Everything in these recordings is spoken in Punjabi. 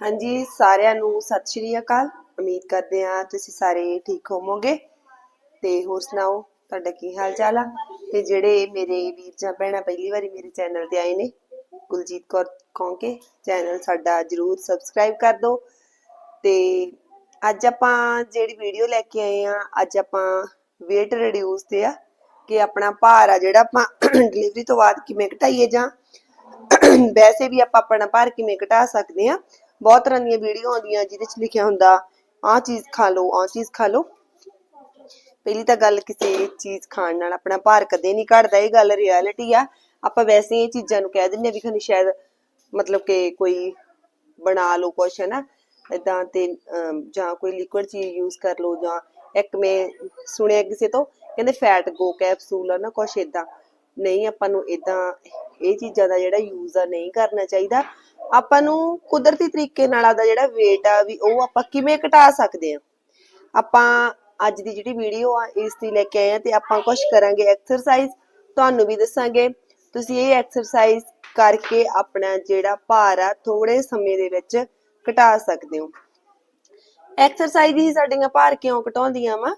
ਹਾਂਜੀ, ਸਾਰਿਆਂ ਨੂੰ ਸਤਿ ਸ਼੍ਰੀ ਅਕਾਲ। ਉਮੀਦ ਕਰਦੇ ਹਾਂ ਤੁਸੀਂ ਸਾਰੇ ਠੀਕ ਹੋਵੋਗੇ। ਤੇ ਹੋਰ ਸੁਣਾਓ, ਤੁਹਾਡਾ ਕੀ ਹਾਲ ਚਾਲ ਆ? ਤੇ ਜਿਹੜੇ ਮੇਰੇ ਵੀਰ ਜਾਂ ਭੈਣਾਂ ਪਹਿਲੀ ਵਾਰੀ ਮੇਰੇ ਚੈਨਲ ਤੇ ਆਏ ਨੇ, ਕੁਲਜੀਤ ਕੌਰ ਕੌਂਕੇ, ਚੈਨਲ ਸਾਡਾ ਜਰੂਰ ਸਬਸਕ੍ਰਾਈਬ ਕਰ ਦਿਓ। ਤੇ ਅੱਜ ਆਪਾਂ ਜਿਹੜੀ ਵੀਡੀਓ ਲੈ ਕੇ ਆਏ ਆ ਅੱਜ ਆਪਾਂ weight reduce ਤੇ ਆ, ਕਿ ਆਪਣਾ ਭਾਰ ਆ ਜਿਹੜਾ ਆਪਾਂ ਡਿਲੀਵਰੀ ਤੋਂ ਬਾਅਦ ਕਿਵੇਂ ਘਟਾਈਏ ਜਾਂ ਵੈਸੇ ਵੀ ਆਪਾਂ ਆਪਣਾ ਭਾਰ ਕਿਵੇਂ ਘਟਾ ਸਕਦੇ ਆ ਬਹੁਤ ਤਰ੍ਹਾਂ ਦੀਆਂ ਵੀਡੀਓ ਆਉਂਦੀਆਂ ਜਿਹਦੇ ਚ ਲਿਖਿਆ ਹੁੰਦਾ, ਆਹ ਚੀਜ਼ ਖਾ ਲਓ, ਆਹ ਚੀਜ਼ ਖਾ ਲਓ। ਪਹਿਲੀ ਤਾਂ ਗੱਲ ਕਿਸੇ ਚੀਜ਼ ਖਾਣ ਨਾਲ ਆਪਣਾ ਭਾਰ ਕਦੇ ਨਹੀਂ ਘਟਦਾ, ਇਹ ਗੱਲ ਰਿਐਲਿਟੀ ਆ। ਆਪਾਂ ਵੈਸੇ ਇਹ ਚੀਜ਼ਾਂ ਨੂੰ ਕਹਿ ਦਿੰਦੇ ਵੀ ਖਨੀ ਸ਼ਾਇਦ ਮਤਲਬ ਕਿ ਕੋਈ ਬਣਾ ਲਓ ਕੁਛ, ਹੈ ਨਾ? ਇਦਾਂ ਤੇ ਜਾਂ ਕੋਈ ਲਿਕੁਇਡ ਚੀਜ਼ ਯੂਜ਼ ਕਰ ਲਓ, ਜਾਂ ਇੱਕ ਮੈਂ ਸੁਣਿਆ ਕਿਸੇ ਤੋਂ, ਕਹਿੰਦੇ ਫੈਟ ਗੋ ਕੈਪਸੂਲ ਆ ਨਾ ਕੁਛ ਇਦਾਂ ਨਹੀਂ, ਆਪਾਂ ਨੂੰ ਇਦਾਂ ਇਹ ਚੀਜ਼ਾਂ ਦਾ ਜਿਹੜਾ ਯੂਜ਼ ਆ ਨਹੀਂ ਕਰਨਾ ਚਾਹੀਦਾ। ਆਪਾਂ ਨੂੰ ਕੁਦਰਤੀ ਤਰੀਕੇ ਨਾਲ ਆਦਾ ਜਿਹੜਾ weight ਆ ਵੀ ਉਹ ਆਪਾਂ ਕਿਵੇਂ ਘਟਾ ਸਕਦੇ ਆ ਆਪਾਂ ਅੱਜ ਦੀ ਜਿਹੜੀ ਵੀਡੀਓ ਆ, ਇਸ ਦੀ ਲੈ ਕੇ ਆਏ ਆ ਤੇ ਆਪਾਂ ਕੁਝ ਕਰਾਂਗੇ ਐਕਸਰਸਾਈਜ਼ ਤੁਹਾਨੂੰ ਵੀ ਦੱਸਾਂਗੇ, ਤੁਸੀਂ ਇਹ ਐਕਸਰਸਾਈਜ਼ ਕਰਕੇ ਆਪਣਾ ਜਿਹੜਾ ਭਾਰ ਆ ਥੋੜੇ ਸਮੇਂ ਦੇ ਵਿੱਚ ਘਟਾ ਸਕਦੇ ਹੋ। ਐਕਸਰਸਾਈਜ਼ ਹੀ ਸਾਡੀਆਂ ਭਾਰ ਕਿਉਂ ਘਟਾਉਂਦੀਆਂ ਵਾ?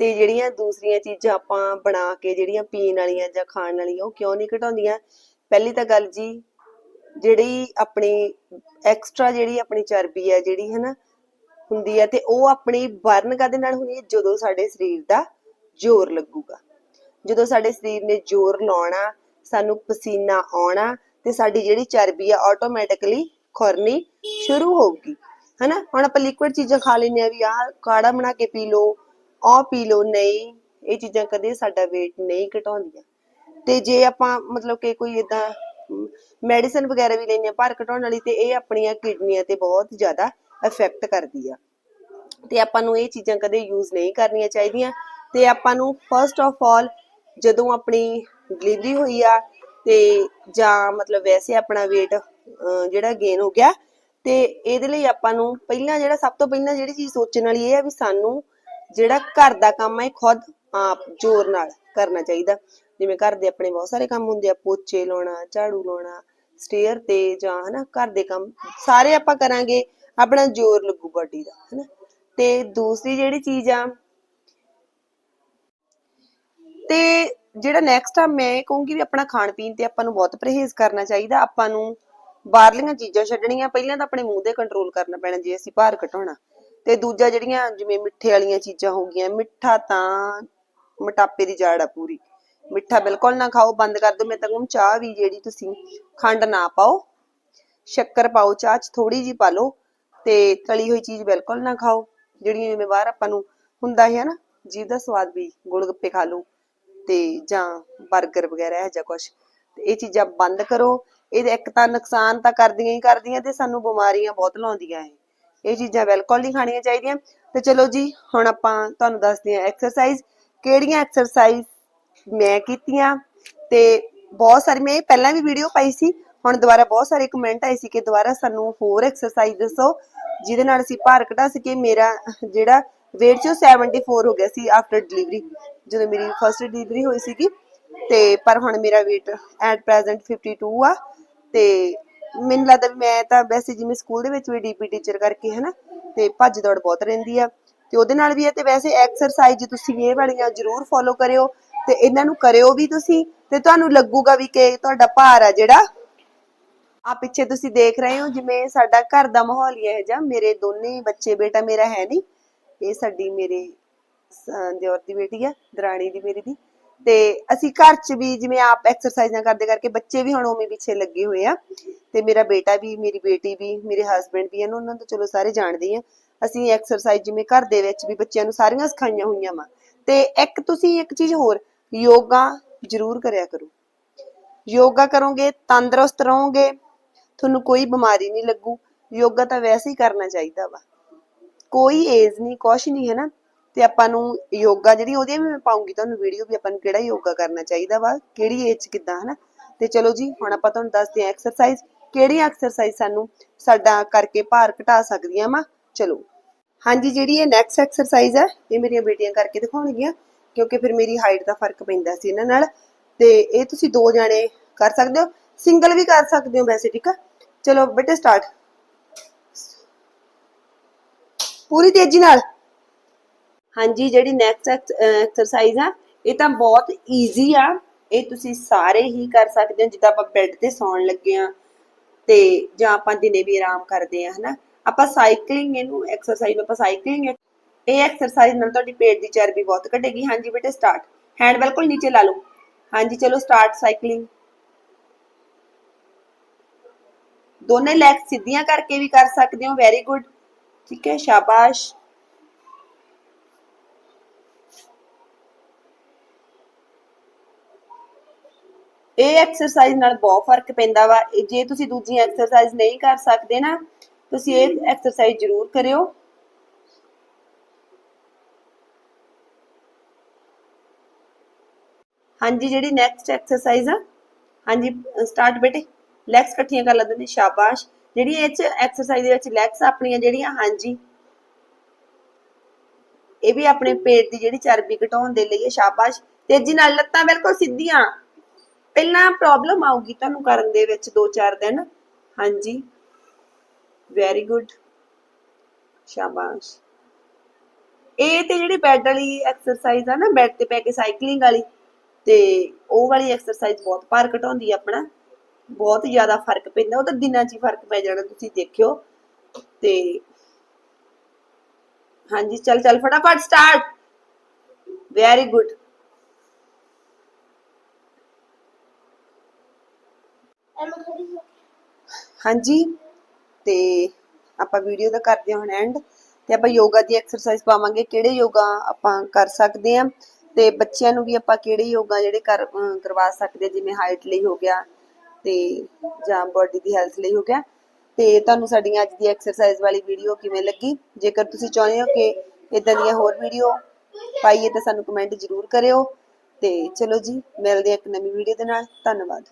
ਤੇ ਜਿਹੜੀਆਂ ਦੂਸਰੀਆਂ ਚੀਜ਼ਾਂ ਆਪਾਂ ਬਣਾ ਕੇ ਜਿਹੜੀਆਂ ਪੀਣ ਵਾਲੀਆਂ ਜਾਂ ਖਾਣ ਵਾਲੀਆਂ, ਉਹ ਕਿਉਂ ਨਹੀਂ ਘਟਾਉਂਦੀਆਂ? ਪਹਿਲੀ ਤਾਂ ਗੱਲ ਜੀ ਜਿਹੜੀ ਆਪਣੀ ਐਕਸਟਰਾ ਜਿਹੜੀ ਆਪਣੀ ਚਰਬੀ ਹੈ ਜਿਹੜੀ ਹੈ ਹੁੰਦੀ ਹੈ ਤੇ ਉਹ ਆਪਣੀ ਬਰਨ ਕਾਦੇ ਨਾਲ ਹੁੰਦੀ ਹੈ? ਜਦੋਂ ਸਾਡੇ ਸਰੀਰ ਦਾ ਜ਼ੋਰ ਲੱਗੂਗਾ। ਜਦੋਂ ਸਾਡੇ ਸਰੀਰ ਨੇ ਜ਼ੋਰ ਲਾਉਣਾ, ਸਾਨੂੰ ਪਸੀਨਾ ਆਉਣਾ ਤੇ ਸਾਡੀ ਜਿਹੜੀ ਚਰਬੀ ਆ ਆਟੋਮੈਟਿਕਲੀ ਖੁਰਨੀ ਸ਼ੁਰੂ ਹੋਊਗੀ। ਹਨਾ? ਹੁਣ ਆਪਾਂ ਲਿਕੁਇਡ ਚੀਜ਼ਾਂ ਖਾ ਲੈਂਦੇ ਆ ਵੀ ਆਹ ਕਾੜਾ ਬਣਾ ਕੇ ਪੀ ਲਓ, ਆਹ ਪੀ ਲਓ, ਨਹੀਂ, ਇਹ ਚੀਜ਼ਾਂ ਕਦੇ ਸਾਡਾ weight ਨਹੀਂ ਘਟਾਉਂਦੀਆਂ। ਤੇ ਜੇ ਆਪਾਂ ਮਤਲਬ ਕਿ ਕੋਈ ਇਦਾਂ ਮੈਡੀਸਨ ਵਗੈਰਾ ਵੀ ਲੈਂਦੇ ਆ ਭਾਰ ਘਟਾਉਣ ਵਾਲੀ ਤੇ ਇਹ ਆਪਣੀਆਂ ਕਿਡਨੀਆਂ ਤੇ ਬਹੁਤ ਜ਼ਿਆਦਾ ਇਫੈਕਟ ਕਰਦੀ ਆ। ਤੇ ਆਪਾਂ ਨੂੰ ਇਹ ਚੀਜ਼ਾਂ ਕਦੇ ਯੂਜ਼ ਨਹੀਂ ਕਰਨੀਆਂ ਚਾਹੀਦੀਆਂ। ਤੇ ਆਪਾਂ ਨੂੰ ਫਰਸਟ ਆਫ ਆਲ ਜਦੋਂ ਆਪਣੀ ਡਿਲੀਵਰੀ ਹੋਈ ਆ ਤੇ ਜਾਂ ਮਤਲਬ ਵੈਸੇ ਆਪਣਾ weight ਜਿਹੜਾ ਗੇਨ ਹੋ ਗਿਆ, ਤੇ ਇਹਦੇ ਲਈ ਆਪਾਂ ਨੂੰ ਪਹਿਲਾਂ ਜਿਹੜਾ, ਸਭ ਤੋਂ ਪਹਿਲਾਂ ਜਿਹੜੀ ਚੀਜ਼ ਸੋਚਣ ਵਾਲੀ ਇਹ ਆ ਵੀ ਸਾਨੂੰ ਜਿਹੜਾ ਘਰ ਦਾ ਕੰਮ ਹੈ ਖੁਦ ਆਪ ਜ਼ੋਰ ਨਾਲ ਕਰਨਾ ਚਾਹੀਦਾ। ਜਿਵੇਂ ਘਰ ਦੇ ਆਪਣੇ ਬਹੁਤ ਸਾਰੇ ਕੰਮ ਹੁੰਦੇ ਆ, ਪੋਚੇ ਲਾਉਣਾ, ਝਾੜੂ ਲਾਉਣਾ ਸਟੇਅਰ ਤੇ ਜਾਂ ਹਨਾ ਘਰ ਦੇ ਕੰਮ, ਸਾਰੇ ਆਪਾਂ ਕਰਾਂਗੇ ਆਪਣਾ ਜ਼ੋਰ ਲੱਗੂ ਬਾਡੀ ਦਾ, ਹਨਾ। ਤੇ ਦੂਸਰੀ ਜਿਹੜੀ ਚੀਜ਼ ਆ, ਤੇ ਜਿਹੜਾ ਨੈਕਸਟ ਆ, ਮੈਂ ਕਹੂੰਗੀ ਵੀ ਆਪਣਾ ਖਾਣ ਪੀਣ ਤੇ ਆਪਾਂ ਨੂੰ ਬਹੁਤ ਪਰਹੇਜ਼ ਕਰਨਾ ਚਾਹੀਦਾ, ਆਪਾਂ ਨੂੰ ਬਾਹਰਲੀਆਂ ਚੀਜ਼ਾਂ ਛੱਡਣੀਆਂ, ਪਹਿਲਾਂ ਤਾਂ ਆਪਣੇ ਮੂੰਹ ਦੇ ਕੰਟਰੋਲ ਕਰਨਾ ਪੈਣਾ ਜੇ ਅਸੀਂ ਭਾਰ ਘਟਾਉਣਾ। ਤੇ ਦੂਜਾ ਜਿਹੜੀਆਂ ਜਿਵੇਂ ਮਿੱਠੇ ਵਾਲੀਆਂ ਚੀਜ਼ਾਂ ਹੋ ਗਈਆਂ, ਮਿੱਠਾ ਤਾਂ ਮੋਟਾਪੇ ਦੀ ਜੜ ਆ ਪੂਰੀ। ਮਿੱਠਾ ਬਿਲਕੁਲ ਨਾ ਖਾਓ, ਬੰਦ ਕਰ ਦਿਓ, ਮੈਂ ਤਾਂ ਕਹੂੰ ਚਾਹ ਵੀ ਜਿਹੜੀ ਤੁਸੀਂ ਖੰਡ ਨਾ ਪਾਓ। ਸ਼ੱਕਰ ਪਾਓ, ਚਾਹ ਚ ਥੋੜੀ ਜੀ ਪਾ ਲਓ ਤੇ ਤਲੀ ਹੋਈ ਚੀਜ਼ ਬਿਲਕੁਲ ਨਾ ਖਾਓ ਜਿਹੜੀਆਂ ਜਿਵੇਂ ਬਾਹਰ ਆਪਾਂ ਨੂੰ ਹੁੰਦਾ ਹੈ ਨਾ ਜਿਹਦਾ ਸਵਾਦ ਵੀ ਗੋਲ ਖਾ ਲਓ ਤੇ ਜਾਂ 버ਗਰ ਵਗੈਰਾ ਇਹ ਜਾਂ ਕੁਝ ਤੇ ਇਹ ਚੀਜ਼ਾਂ ਬੰਦ ਕਰੋ ਇਹ ਇੱਕ ਤਾਂ ਨੁਕਸਾਨ ਤਾਂ ਕਰਦੀਆਂ ਹੀ ਕਰਦੀਆਂ ਤੇ ਸਾਨੂੰ ਬਿਮਾਰੀਆਂ ਬਹੁਤ ਲਾਉਂਦੀਆਂ ਇਹ। ਇਹ ਚੀਜ਼ਾਂ ਬਿਲਕੁਲ ਨਹੀਂ ਖਾਣੀਆਂ ਚਾਹੀਦੀਆਂ। ਤੇ ਚਲੋ ਜੀ, ਹੁਣ ਆਪਾਂ ਤੁਹਾਨੂੰ ਦੱਸਦੇ ਹਾਂ ਐਕਸਰਸਾਈਜ਼ ਕਿਹੜੀਆਂ ਐਕਸਰਸਾਈਜ਼ ਮੈਂ ਕੀਤੀਆਂ ਤੇ ਬਹੁਤ ਸਾਰੀ, ਮੈਂ ਪਹਿਲਾਂ ਵੀ ਵੀਡੀਓ ਪਾਈ ਸੀ, ਹੁਣ ਦੁਬਾਰਾ ਬਹੁਤ ਸਾਰੇ ਕਮੈਂਟ ਆਏ ਸੀ ਕਿ ਦੁਬਾਰਾ ਸਾਨੂੰ ਹੋਰ ਐਕਸਰਸਾਈਜ਼ ਦੱਸੋ, ਜਿਹਦੇ ਨਾਲ ਅਸੀਂ ਭਾਰ ਘਟਾ ਸਕੀਏ। ਮੇਰਾ ਜਿਹੜਾ weight ਚ 74 ਹੋ ਗਿਆ ਸੀ ਆਫਟਰ ਡਿਲੀਵਰੀ ਜਦੋਂ ਮੇਰੀ ਫਰਸਟ ਡਿਲੀਵਰੀ ਹੋਈ ਸੀਗੀ। ਤੇ ਪਰ ਹੁਣ ਮੇਰਾ weight ਐਟ ਪ੍ਰੈਜ਼ੈਂਟ 52 ਆ ਤੇ ਮੈਨੂੰ ਲੱਗਦਾ ਮੈਂ ਤਾਂ ਵੈਸੇ ਜਿਵੇਂ ਸਕੂਲ ਦੇ ਵਿੱਚ ਵੀ ਡੀਪੀ ਟੀਚਰ ਕਰਕੇ ਹਨਾ, ਤੇ ਭੱਜ ਦੌੜ ਬਹੁਤ ਰਹਿੰਦੀ ਆ। ਤੇ ਉਹਦੇ ਨਾਲ ਵੀ ਹੈ ਤੇ ਵੈਸੇ ਐਕਸਰਸਾਈਜ਼ ਤੁਸੀਂ ਇਹ ਵਾਲੀਆਂ ਜ਼ਰੂਰ ਫੋਲੋ ਕਰਿਓ। ਤੇ ਇਹਨਾਂ ਨੂੰ ਕਰਿਓ ਵੀ ਤੁਸੀਂ ਤੇ ਤੁਹਾਨੂੰ ਲੱਗੂਗਾ ਵੀ ਕਿ ਤੁਹਾਡਾ ਭਾਰ ਆ ਜਿਹੜਾ। ਆ ਪਿੱਛੇ ਤੁਸੀਂ ਦੇਖ ਰਹੇ ਹੋ ਜਿਵੇਂ ਸਾਡਾ ਘਰ ਦਾ ਮਾਹੌਲ ਹੀ ਹੈ ਜਾਂ ਮੇਰੇ ਦੋਨੇ ਬੱਚੇ ਬੇਟਾ ਮੇਰਾ ਹੈ ਨਹੀਂ, ਇਹ ਸਾਡੀ ਮੇਰੇ ਦਿਓਰ ਦੀ ਬੇਟੀ ਆ, ਦਰਾਣੀ ਦੀ ਮੇਰੀ ਦੀ ਤੇ ਅਸੀਂ ਘਰ 'ਚ ਵੀ ਜਿਵੇਂ ਆਪ ਐਕਸਰਸਾਈਜ਼ਾਂ ਕਰਦੇ ਕਰਕੇ ਬੱਚੇ ਵੀ ਹੁਣ ਉਵੇਂ ਪਿੱਛੇ ਲੱਗੇ ਹੋਏ ਆ। ਤੇ ਮੇਰਾ ਬੇਟਾ ਵੀ, ਮੇਰੀ ਬੇਟੀ ਵੀ, ਮੇਰੇ ਹਸਬੰਡ ਵੀ ਹਨ ਉਹਨਾਂ ਤੋਂ ਚਲੋ ਸਾਰੇ ਜਾਣਦੇ ਆ। ਅਸੀਂ ਐਕਸਰਸਾਈਜ਼ ਜਿਵੇਂ ਘਰ ਦੇ ਵਿੱਚ ਵੀ ਬੱਚਿਆਂ ਨੂੰ ਸਾਰੀਆਂ ਸਿਖਾਈਆਂ ਹੋਈਆਂ ਵਾ। ਤੇ ਇੱਕ ਤੁਸੀਂ ਇੱਕ ਚੀਜ਼ ਹੋਰ ਯੋਗਾ ਜ਼ਰੂਰ ਕਰਿਆ ਕਰੋ। ਯੋਗਾ ਕਰੋਗੇ, ਤੰਦਰੁਸਤ ਰਹੋਗੇ, ਤੁਹਾਨੂੰ ਕੋਈ ਬਿਮਾਰੀ ਨਹੀਂ ਲੱਗੂ। ਯੋਗਾ ਤਾਂ ਵੈਸੇ ਹੀ ਕਰਨਾ ਚਾਹੀਦਾ ਵਾ। ਕੋਈ ਏਜ ਨਹੀਂ, ਕੁਛ ਨਹੀਂ ਹੈ ਨਾ। ਤੇ ਆਪਾਂ ਨੂੰ ਯੋਗਾ ਜਿਹੜੀ ਉਹਦੀ ਵੀ ਮੈਂ ਪਾਉਂਗੀ ਤੁਹਾਨੂੰ ਵੀਡੀਓ ਵੀ ਆਪਾਂ ਨੂੰ ਕਿਹੜਾ ਯੋਗਾ ਕਰਨਾ ਚਾਹੀਦਾ ਵਾ, ਕਿਹੜੀ ਏਜ 'ਚ ਕਿੱਦਾਂ, ਹਨਾ। ਤੇ ਚਲੋ ਜੀ, ਹੁਣ ਆਪਾਂ ਤੁਹਾਨੂੰ ਦੱਸਦੇ ਹਾਂ ਐਕਸਰਸਾਈਜ਼ ਕਿਹੜੀਆਂ ਐਕਸਰਸਾਈਜ਼ ਸਾਨੂੰ ਸਾਡਾ ਕਰਕੇ ਭਾਰ ਘਟਾ ਸਕਦੀਆਂ ਵਾ? ਚਲੋ। ਹਾਂਜੀ, ਜਿਹੜੀ ਇਹ ਨੈਕਸਟ ਐਕਸਰਸਾਈਜ਼ ਹੈ ਇਹ ਮੇਰੀਆਂ ਬੇਟੀਆਂ ਕਰਕੇ ਦਿਖਾਉਣਗੀਆਂ। ਕਿਉਂਕਿ ਫਿਰ ਮੇਰੀ ਹਾਈਟ ਦਾ ਫ਼ਰਕ ਪੈਂਦਾ ਸੀ ਇਹਨਾਂ ਨਾਲ। ਤੇ ਇਹ ਤੁਸੀਂ ਦੋ ਜਾਣੇ ਕਰ ਸਕਦੇ ਹੋ। ਸਿੰਗਲ ਵੀ ਕਰ ਸਕਦੇ ਹੋ ਵੈਸੇ, ਠੀਕ ਆ? ਚਲੋ ਬੇਟੇ ਸਟਾਰਟ ਪੂਰੀ ਤੇਜ਼ੀ ਨਾਲ। ਹਾਂਜੀ, ਜਿਹੜੀ ਨੈਕਸਟ ਐਕਸਰਸਾਈਜ਼ ਆ, ਇਹ ਤਾਂ ਬਹੁਤ ਈਜ਼ੀ ਆ। ਇਹ ਤੁਸੀਂ ਸਾਰੇ ਹੀ ਕਰ ਸਕਦੇ ਹੋ, ਜਿੱਦਾਂ ਆਪਾਂ ਬੈੱਡ ਤੇ ਸੌਣ ਲੱਗੇ ਆ ਤੇ ਜਾਂ ਆਪਾਂ ਦਿਨੇ ਵੀ ਆਰਾਮ ਕਰਦੇ ਆ ਹਨਾ? ਆਪਾਂ ਸਾਈਕਲਿੰਗ ਇਹਨੂੰ ਐਕਸਰਸਾਈਜ਼ ਨੂੰ ਆਪਾਂ ਸਾਈਕਲਿੰਗ ਇਹ ਐਕਸਰਸਾਈਜ਼ ਨਾਲ ਤੁਹਾਡੀ ਪੇਟ ਦੀ ਚਰਬੀ ਬਹੁਤ ਘਟੇਗੀ। ਹਾਂਜੀ ਬੇਟੇ ਸਟਾਰਟ ਹੈਂਡ ਬਿਲਕੁਲ ਨੀਚੇ ਲਾ ਲਓ। ਹਾਂਜੀ, ਚਲੋ ਸਟਾਰਟ ਸਾਈਕਲਿੰਗ ਦੋਨੇ ਲੈਗ ਸਿੱਧੀਆਂ ਕਰਕੇ ਵੀ ਕਰ ਸਕਦੇ ਹੋ। ਵੈਰੀ ਗੁੱਡ ਠੀਕ ਹੈ, ਸ਼ਾਬਾਸ਼। ਇਹ ਐਕਸਰਸਾਈਜ਼ ਨਾਲ ਬਹੁਤ ਫ਼ਰਕ ਪੈਂਦਾ ਵਾ। ਜੇ ਤੁਸੀਂ ਦੂਜੀਆਂ ਐਕਸਰਸਾਈਜ਼ ਨਹੀਂ ਕਰ ਸਕਦੇ ਨਾ, ਤੁਸੀਂ ਇਹ ਐਕਸਰਸਾਈਜ਼ ਜ਼ਰੂਰ ਕਰਿਓ। ਹਾਂਜੀ, ਜਿਹੜੀ ਨੈਕਸਟ ਐਕਸਰਸਾਈਜ਼ ਆ, ਹਾਂਜੀ ਸਟਾਰਟ ਬੇਟੇ ਲੈਗਸ ਇਕੱਠੀਆਂ ਕਰ ਲੈਂਦੇ ਨੇ ਸ਼ਾਬਾਸ਼। ਜਿਹੜੀ ਇਹ ਚ ਐਕਸਰਸਾਈਜ਼ ਦੇ ਵਿੱਚ ਲੈਗਸ ਆਪਣੀਆਂ ਜਿਹੜੀਆਂ, ਹਾਂਜੀ। ਇਹ ਵੀ ਆਪਣੇ ਪੇਟ ਦੀ ਜਿਹੜੀ ਚਰਬੀ ਘਟਾਉਣ ਦੇ ਲਈ ਹੈ ਸ਼ਾਬਾਸ਼। ਤੇਜ਼ੀ ਨਾਲ ਲੱਤਾਂ ਬਿਲਕੁਲ ਸਿੱਧੀਆਂ। ਪਹਿਲਾਂ ਪ੍ਰੋਬਲਮ ਆਊਗੀ ਤੁਹਾਨੂੰ ਕਰਨ ਦੇ ਵਿੱਚ 2-4 ਦਿਨ। ਹਾਂਜੀ। ਵੈਰੀ ਗੁੱਡ ਸ਼ਾਬਾਸ਼। ਇਹ ਤੇ ਜਿਹੜੀ ਬੈੱਡ ਵਾਲੀ ਐਕਸਰਸਾਈਜ਼ ਆ ਨਾ ਬੈੱਡ ਤੇ ਪੈ ਕੇ ਸਾਈਕਲਿੰਗ ਵਾਲੀ ਤੇ ਉਹ ਵਾਲੀ ਐਕਸਰਸਾਈਜ਼ ਬਹੁਤ ਭਾਰ ਘਟਾਉਂਦੀ ਆ ਆਪਣਾ। ਬਹੁਤ ਜ਼ਿਆਦਾ ਫ਼ਰਕ ਪੈਂਦਾ, ਉਹ ਤਾਂ ਦਿਨਾਂ 'ਚ ਹੀ ਫ਼ਰਕ ਪੈ ਜਾਣਾ, ਤੁਸੀਂ ਦੇਖਿਓ। ਤੇ ਹਾਂਜੀ, ਚੱਲ ਚੱਲ, ਫਟਾਫਟ ਸਟਾਰਟ ਵੈਰੀ ਗੁੱਡ ਹਾਂਜੀ, ਤੇ ਆਪਾਂ ਵੀਡੀਓ ਦਾ ਕਰਦੇ ਹਾਂ ਹੁਣ ਐਂਡ ਤੇ ਆਪਾਂ ਯੋਗਾ ਦੀ ਐਕਸਰਸਾਈਜ਼ ਪਾਵਾਂਗੇ, ਕਿਹੜੇ ਯੋਗਾ ਆਪਾਂ ਕਰ ਸਕਦੇ ਆ ਤੇ ਬੱਚਿਆਂ ਨੂੰ ਵੀ ਆਪਾਂ ਕਿਹੜੇ ਯੋਗਾ ਜਿਹੜੇ ਕਰ ਕਰਵਾ ਸਕਦੇ ਜਿਵੇਂ ਹਾਈਟ ਲਈ ਹੋ ਗਿਆ ਤੇ ਜਾਂ ਬੋਡੀ ਦੀ ਹੈਲਥ ਲਈ ਹੋ ਗਿਆ। ਤੇ ਤੁਹਾਨੂੰ ਸਾਡੀਆਂ ਅੱਜ ਦੀ ਐਕਸਰਸਾਈਜ਼ ਵਾਲੀ ਵੀਡੀਓ ਕਿਵੇਂ ਲੱਗੀ? ਜੇਕਰ ਤੁਸੀਂ ਚਾਹੁੰਦੇ ਹੋ ਕਿ ਇਦਾਂ ਦੀਆਂ ਹੋਰ ਵੀਡੀਓ ਪਾਈਏ ਤਾਂ ਸਾਨੂੰ ਕਮੈਂਟ ਜ਼ਰੂਰ ਕਰਿਓ। ਤੇ ਚਲੋ ਜੀ, ਮਿਲਦੇ ਹਾਂ ਇੱਕ ਨਵੀਂ ਵੀਡੀਓ ਦੇ ਨਾਲ। ਧੰਨਵਾਦ।